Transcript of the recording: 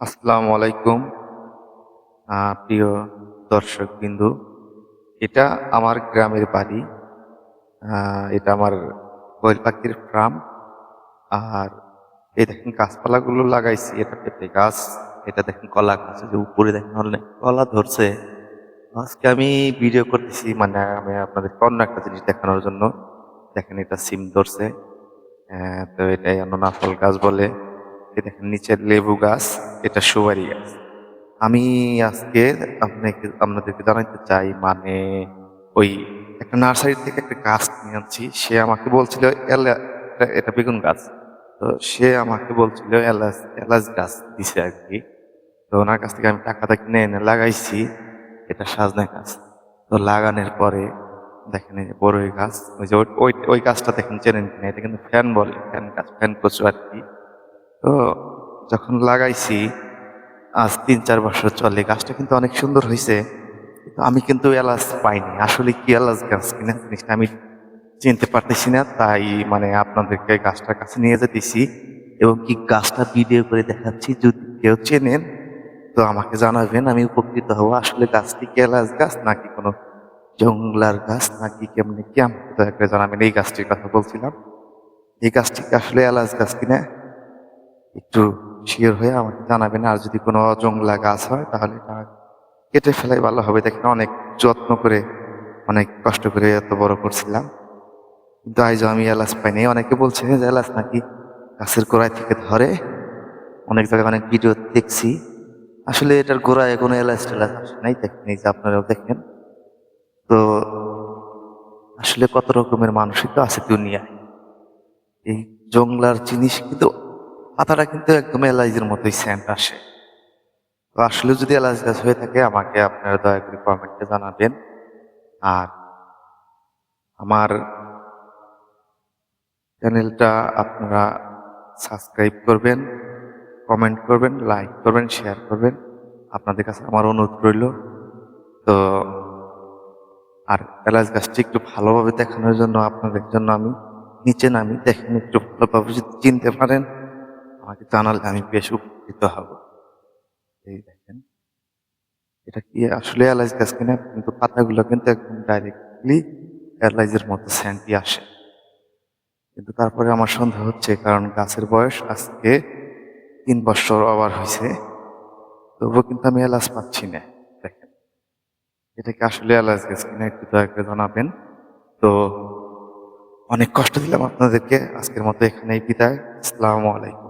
আসসালামু আলাইকুম প্রিয় দর্শক বিন্দু। এটা আমার গ্রামের বাড়ি এটা আমার কোয়েল পাখির ফার্ম। আর এই দেখেন গাছপালাগুলো লাগাইছি, এটা পেঁপে গাছ, এটা দেখেন কলা গাছ যে উপরে দেখেন অনেক কলা ধরছে। আজকে আমি ভিডিও করতেছি মানে আমি আপনাদের অন্য একটা জিনিস দেখানোর জন্য। দেখেন এটা সিম ধরছে তো এটাই অন্য ফল গাছ বলে। দেখেন নিচের লেবু গাছ। এটা গাছ আমি আজকে আপনাকে, আপনাদেরকে জানাতে চাই মানে ওই একটা নার্সারি থেকে একটা গাছ নিয়ে আনছি। সে আমাকে বলছিল এলা- এটা- বেগুন গাছ। তো সে আমাকে বলছিল এলাচ এলাচ গাছ দিছে আর কি। তো ওনার কাছ থেকে আমি টাকাটা কিনে এনে লাগাইছি, এটা সাজনা গাছ। তো লাগানোর পরে দেখেন এই বড়ই গাছ, ওই যে ওই ওই গাছটা দেখেন চেনেন কিনা, এটা কিন্তু ফ্যান বলে, ফ্যান গাছ, ফ্যান কচু আর কি। তো যখন লাগাইছি, আজ তিন, চার বছর চলে, গাছটা কিন্তু অনেক সুন্দর হয়েছে আমি কিন্তু এলাচ পাইনি। আসলে কি এলাচ গাছ কিনা জিনিসটা আমি চিনতে পারতেছি না, তাই মানে আপনাদেরকে গাছটার কাছে নিয়ে যেতেছি এবং কি গাছটা ভিডিও করে দেখাচ্ছি, যদি কেউ চেনেন, তো আমাকে জানাবেন, আমি উপকৃত হব। আসলে গাছটি কি এলাচ গাছ নাকি কোনো জঙ্গলার গাছ, নাকি কেমনি কি? আমাকে দয়া করে জানাবেন এই গাছটির কথা বলছিলাম। এই গাছটি কি আসলে এলাচ গাছ কিনা? একটু শিওর হয়ে আমাকে জানাবেন, আর যদি কোনো জংলা গাছ হয় তাহলে কেটে ফেলাই ভালো হবে। দেখেন অনেক যত্ন করে, অনেক কষ্ট করে এত বড় করছিলাম। কিন্তু আজ আমি এলাচ পাইনি অনেকে বলছে যে এলাচ নাকি গাছের গোড়ায় থেকে ধরে? অনেক জায়গায় অনেক ভিডিও দেখছি। আসলে এটার গোড়ায় কোনো এলাচ টেলাচ আসে নাই। দেখেন, এই যে আপনারাও দেখেন। তো আসলে কত রকমের মানুষই তো আছে দুনিয়ায়। এই জংলার জিনিস কিন্তু পাতাটা কিন্তু একদম এলাইজের মতোই সেন্ট আসে। তো আসলে যদি এলাচ গাছ হয়ে থাকে, আমাকে আপনারা দয়া করে কমেন্টে জানাবেন। আর আমার চ্যানেলটা আপনারা সাবস্ক্রাইব করবেন কমেন্ট করবেন লাইক করবেন শেয়ার করবেন। আপনাদের কাছে আমার অনুরোধ রইল। তো আর এলাচ গাছটি একটু ভালোভাবে দেখানোর জন্য আপনাদের জন্য আমি নিচে নামি, দেখেন একটু ভালোভাবে যদি চিনতে পারেন। আমাকে জানালে আমি বেশ উপকৃত হব। এই দেখেন। এটা কি? আসলে এলাচ গাছ কিনা কিন্তু পাতাগুলো কিন্তু একদম ডাইরেক্টলি এলাইজের মতো স্যান্টি আসে। কিন্তু তারপরে আমার সন্দেহ হচ্ছে, কারণ গাছের বয়স আজকে তিন বছর ওভার হয়েছে। তবুও কিন্তু আমি এলাচ পাচ্ছি না, দেখেন। এটা কি আসলে এলাচ গাছ কিনা একটু দয়া করে জানাবেন। তো অনেক কষ্ট দিলাম আপনাদেরকে। আজকের মতো এখানেই বিদায়। আসসালামু আলাইকুম।